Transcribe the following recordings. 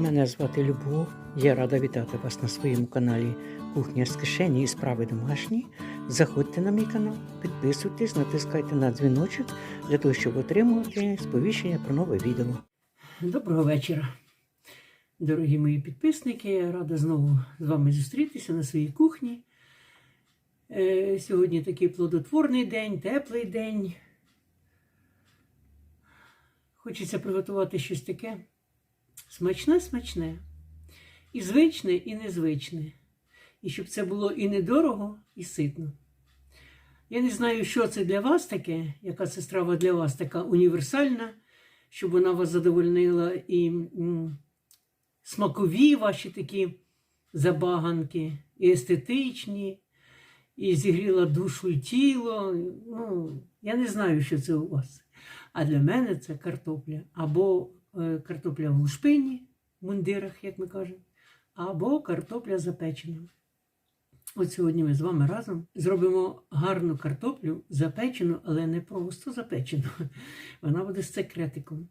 Мене звати Любов. Я рада вітати вас на своєму каналі Кухня з кишені і справи домашні. Заходьте на мій канал, підписуйтесь, натискайте на дзвіночок для того, щоб отримувати сповіщення про нове відео. Доброго вечора, дорогі мої підписники. Я рада знову з вами зустрітися на своїй кухні. Е, Сьогодні такий плодотворний день, теплий день. Хочеться приготувати щось таке смачне, смачне. І звичне, і незвичне. І щоб це було і недорого, і ситно. Я не знаю, що це для вас таке, яка це страва для вас така універсальна, щоб вона вас задовольнила і м, смакові ваші такі забаганки, і естетичні, і зігріла душу і тіло. Ну, я не знаю, що це у вас. А для мене це картопля. Або картопля в лушпині, в мундирах, як ми кажемо, або картопля запечена. От сьогодні ми з вами разом зробимо гарну картоплю запечену, але не просто запечену. Вона буде з секретиком.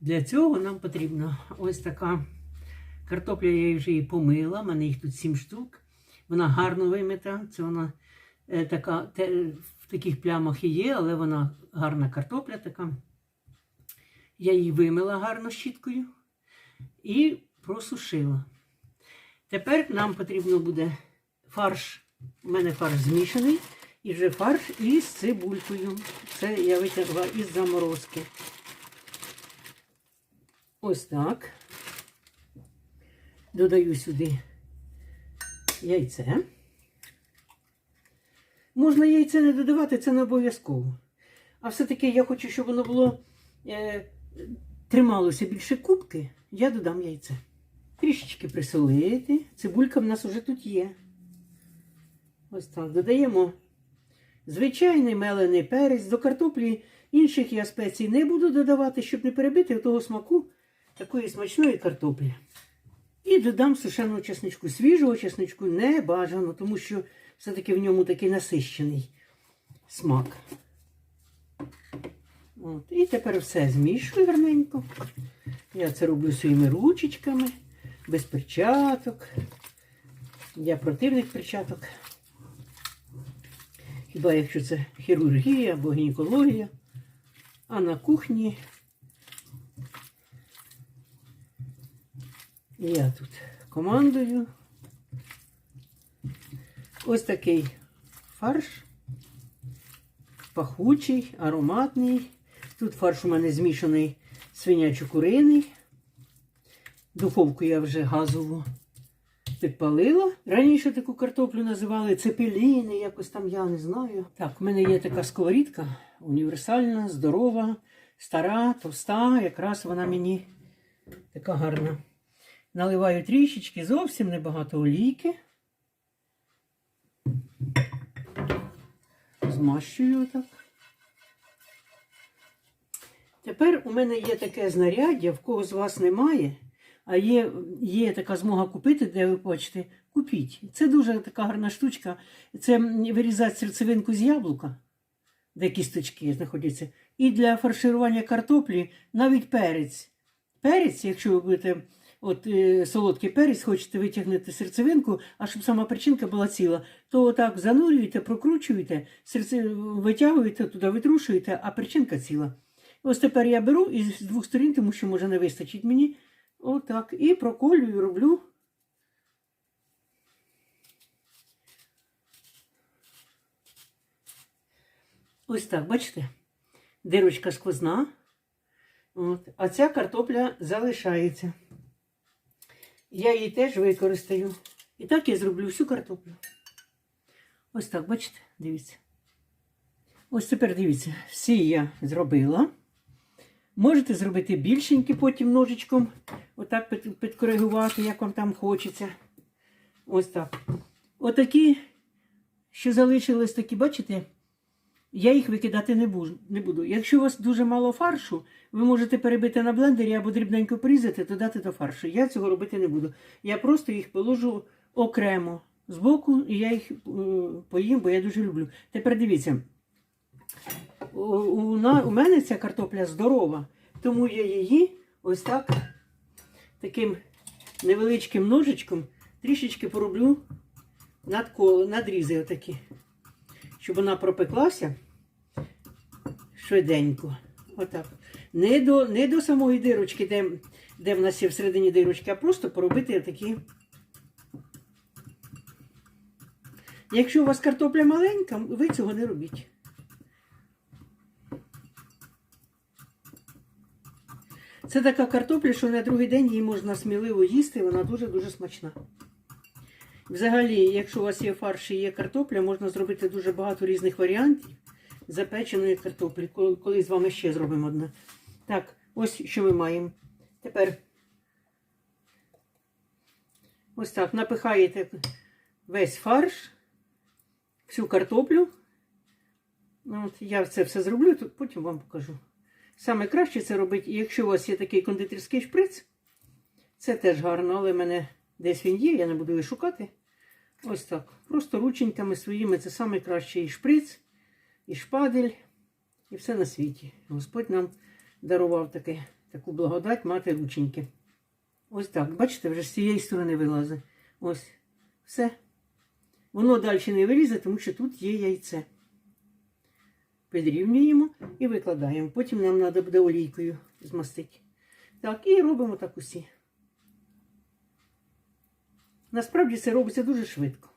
Для цього нам потрібна ось така картопля, я вже її помила, в мене їх тут 7 штук. Вона гарно вимита. Це вона е, така, те, в таких плямах і є, але вона гарна картопля така. Я її вимила гарно щіткою і просушила. Тепер нам потрібно буде фарш. У мене фарш змішаний, і вже фарш із цибулькою. Це я витягла із заморозки. Ось так. Додаю сюди яйце. Можна яйце не додавати, це не обов'язково. А все-таки я хочу, щоб воно було е, трималося більше кубки, я додам яйце. Трішечки присолити. Цибулька в нас вже тут є. Ось так. Додаємо звичайний мелений перець. До картоплі інших я спецій не буду додавати, щоб не перебити того смаку такої смачної картоплі. І додам сушеного чесничку. Свіжого чесничку не бажано, тому що все-таки в ньому такий насищений смак. От. І тепер все змішую гарненько. Я це роблю своїми ручечками, без перчаток. Я противник перчаток. Хіба якщо це хірургія або гінекологія. А на кухні я тут командую. Ось такий фарш. Пахучий, ароматний. Тут фарш у мене змішаний свинячо-куриний. Духовку я вже газову підпалила. Раніше таку картоплю називали цепеліни, якось там я не знаю. Так, в мене є така сковорідка універсальна, здорова, стара, товста. Якраз вона мені така гарна. Наливаю трішечки, зовсім небагато олійки. Змащую отак. Тепер у мене є таке знаряддя, в кого з вас немає, а є, є така змога купити, де ви хочете, купіть. Це дуже така гарна штучка. Це вирізати серцевинку з яблука, де кісточки знаходяться. І для фарширування картоплі навіть перець. Перець, якщо ви будете от, е, солодкий перець, хочете витягнути серцевинку, а щоб сама причинка була ціла, то отак занурюєте, прокручуєте, серце, витягуєте туди, витрушуєте, а причинка ціла. Ось тепер я беру і з двох сторін, тому що може не вистачить мені. Отак. І проколюю, роблю. Ось так, бачите? Дирочка сквозна. От. А ця картопля залишається. Я її теж використаю. І так я зроблю всю картоплю. Ось так, бачите, дивіться. Ось тепер дивіться, всі я зробила. Можете зробити більшенькі потім ножичком, отак під- підкоригувати, як вам там хочеться. Ось так. Отакі, що залишились такі, бачите, я їх викидати не буду. Якщо у вас дуже мало фаршу, ви можете перебити на блендері або дрібненько порізати, то дати до фаршу. Я цього робити не буду. Я просто їх положу окремо збоку, і я їх е, поїм, бо я дуже люблю. Тепер дивіться. У, мене ця картопля здорова, тому я її ось так таким невеличким ножичком трішечки пороблю над коло, надрізи отакі, щоб вона пропеклася швиденько. Отак. Не до, не до самої дирочки, де, де в нас є всередині дирочки, а просто поробити такі. Якщо у вас картопля маленька, ви цього не робіть. Це така картопля, що на другий день її можна сміливо їсти, вона дуже-дуже смачна. Взагалі, якщо у вас є фарш і є картопля, можна зробити дуже багато різних варіантів запеченої картоплі. Коли, з вами ще зробимо одне. Так, ось що ми маємо. Тепер ось так напихаєте весь фарш, всю картоплю. Ну, От я це все зроблю, то потім вам покажу. Саме краще це робити, якщо у вас є такий кондитерський шприц, це теж гарно, але в мене десь він є, я не буду його шукати. Ось так. Просто рученьками своїми це і шприц, і шпадель, і все на світі. Господь нам дарував таке, таку благодать мати рученьки. Ось так. Бачите, вже з цієї сторони вилазить. Ось. Все. Воно далі не вилізе, тому що тут є яйце. Підрівнюємо і викладаємо. Потім нам треба буде олійкою змастити. Так, і робимо так усі. Насправді це робиться дуже швидко.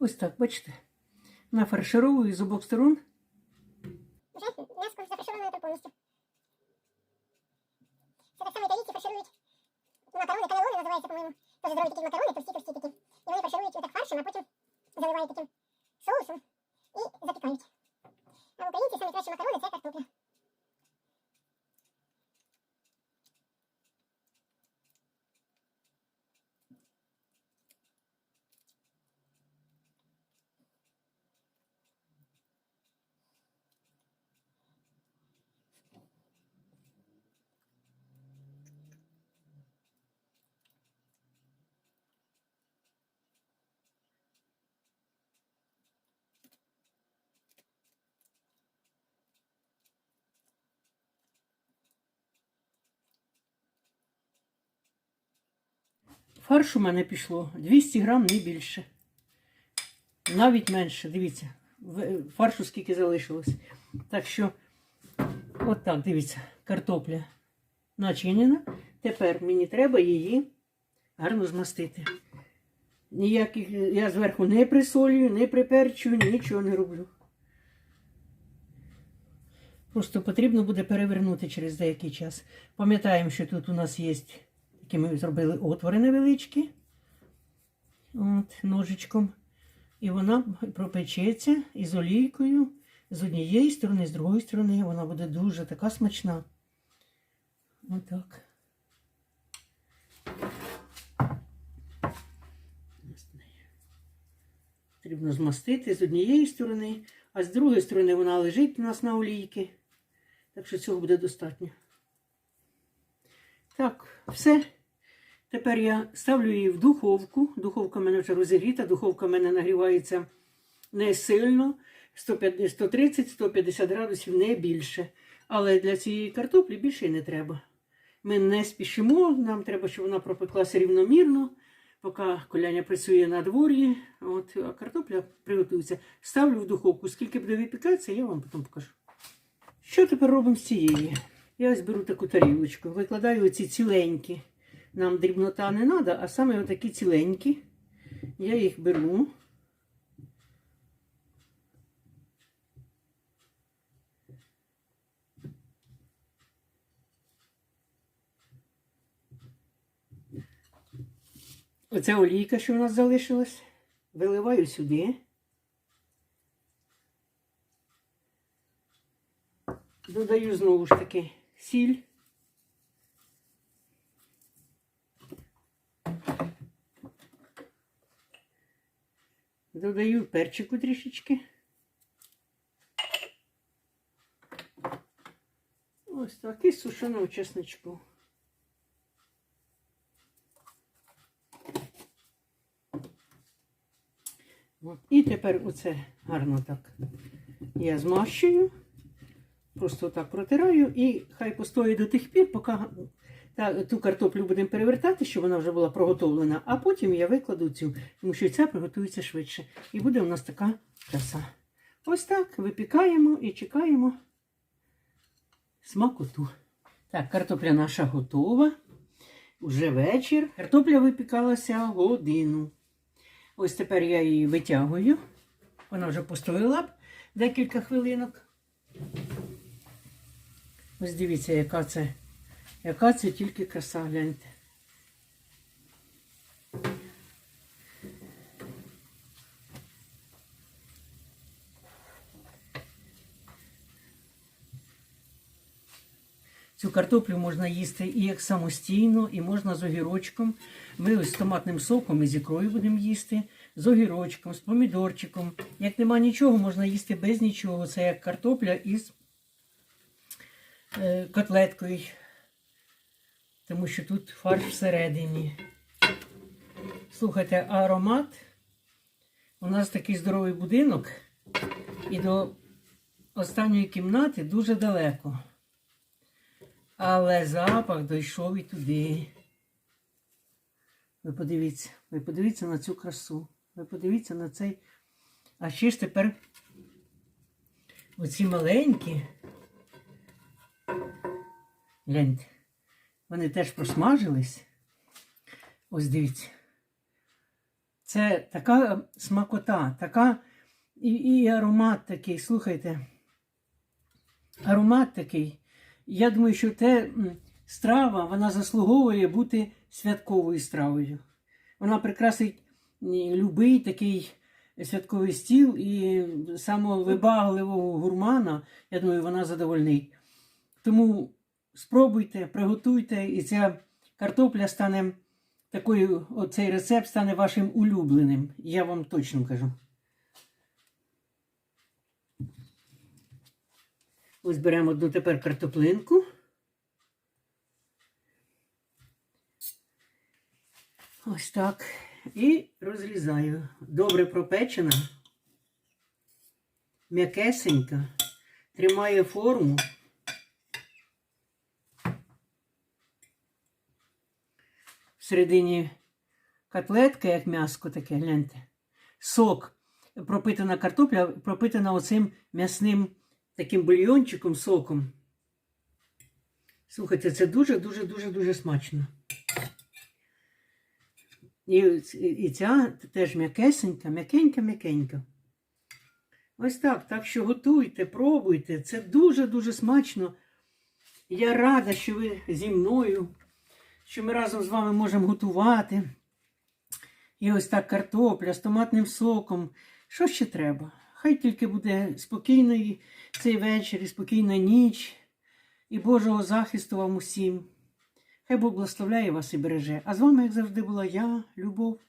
Ось так, бачите. Нафаршировую з обох сторон. Вже м'яско зафаршироване тут повністю. Це так само італійці фарширують макарони, канелони називається, по-моєму. Теж зроблять такі макарони, товсті-товсті такі. І вони фарширують отак фаршем, а потім заливають таким соусом і запікають. А в українці самі кращі макарони це картопля. Фарш у мене пішло 200 грам, не більше. Навіть менше, дивіться, фаршу скільки залишилось. Так що, от так, дивіться, картопля начинена. Тепер мені треба її гарно змастити. Ніяких, я зверху не присолюю, не приперчую, нічого не роблю. Просто потрібно буде перевернути через деякий час. Пам'ятаємо, що тут у нас є такі ми зробили отвори невеличкі. От, ножичком. І вона пропечеться із олійкою з однієї сторони, з другої сторони. Вона буде дуже така смачна. Отак. Потрібно змастити з однієї сторони, а з другої сторони вона лежить у нас на олійки. Так що цього буде достатньо. Так, все. Тепер я ставлю її в духовку. Духовка в мене вже розігріта, духовка в мене нагрівається не сильно, 130-150 градусів, не більше. Але для цієї картоплі більше не треба. Ми не спішимо, нам треба, щоб вона пропеклася рівномірно, поки коляня працює на дворі, от, а картопля приготується. Ставлю в духовку. Скільки буде випікатися, я вам потім покажу. Що тепер робимо з цієї? Я ось беру таку тарілочку, викладаю оці ціленькі. Нам дрібнота не треба, а саме отакі ціленькі. Я їх беру. Оце олійка, що в нас залишилась. Виливаю сюди. Додаю знову ж таки сіль. Додаю перчику трішечки. Ось так, і сушеного чесночку. І тепер оце гарно так я змащую. Просто так протираю і хай постоїть до тих пір, поки та, ту картоплю будемо перевертати, щоб вона вже була проготовлена, а потім я викладу цю, тому що ця приготується швидше. І буде у нас така краса. Ось так випікаємо і чекаємо смакоту. Так, картопля наша готова. Уже вечір. Картопля випікалася годину. Ось тепер я її витягую. Вона вже постояла б декілька хвилинок. Ось дивіться, яка це, яка це тільки краса, гляньте. Цю картоплю можна їсти і як самостійно, і можна з огірочком. Ми ось з томатним соком і з ікрою будемо їсти, з огірочком, з помідорчиком. Як нема нічого, можна їсти без нічого. Це як картопля із е, котлеткою, тому що тут фарш всередині. Слухайте, аромат. У нас такий здоровий будинок, і до останньої кімнати дуже далеко. Але запах дійшов і туди. Ви подивіться, ви подивіться на цю красу. Ви подивіться на цей. А ще ж тепер оці маленькі. Гляньте, вони теж просмажились. Ось дивіться. Це така смакота, така і, і аромат такий, слухайте. Аромат такий. Я думаю, що те страва вона заслуговує бути святковою стравою. Вона прикрасить любий такий святковий стіл і самого вибагливого гурмана, я думаю, вона задовольнить. Тому спробуйте, приготуйте, і ця картопля стане такою, оцей рецепт стане вашим улюбленим. Я вам точно кажу. Ось беремо одну тепер картоплинку. Ось так. І розрізаю. Добре пропечена, м'якесенька, тримає форму. Всередині котлетка, як м'яско таке, гляньте. Сок, пропитана картопля, пропитана оцим м'ясним таким бульйончиком, соком. Слухайте, це дуже-дуже дуже дуже смачно. І, і ця теж м'якесенька, м'якенька, м'якенька. Ось так. Так що готуйте, пробуйте. Це дуже-дуже смачно. Я рада, що ви зі мною, що ми разом з вами можемо готувати. І ось так картопля з томатним соком. Що ще треба? Хай тільки буде спокійний цей вечір і спокійна ніч, і Божого захисту вам усім. Хай Бог благословляє вас і береже. А з вами, як завжди, була я, Любов.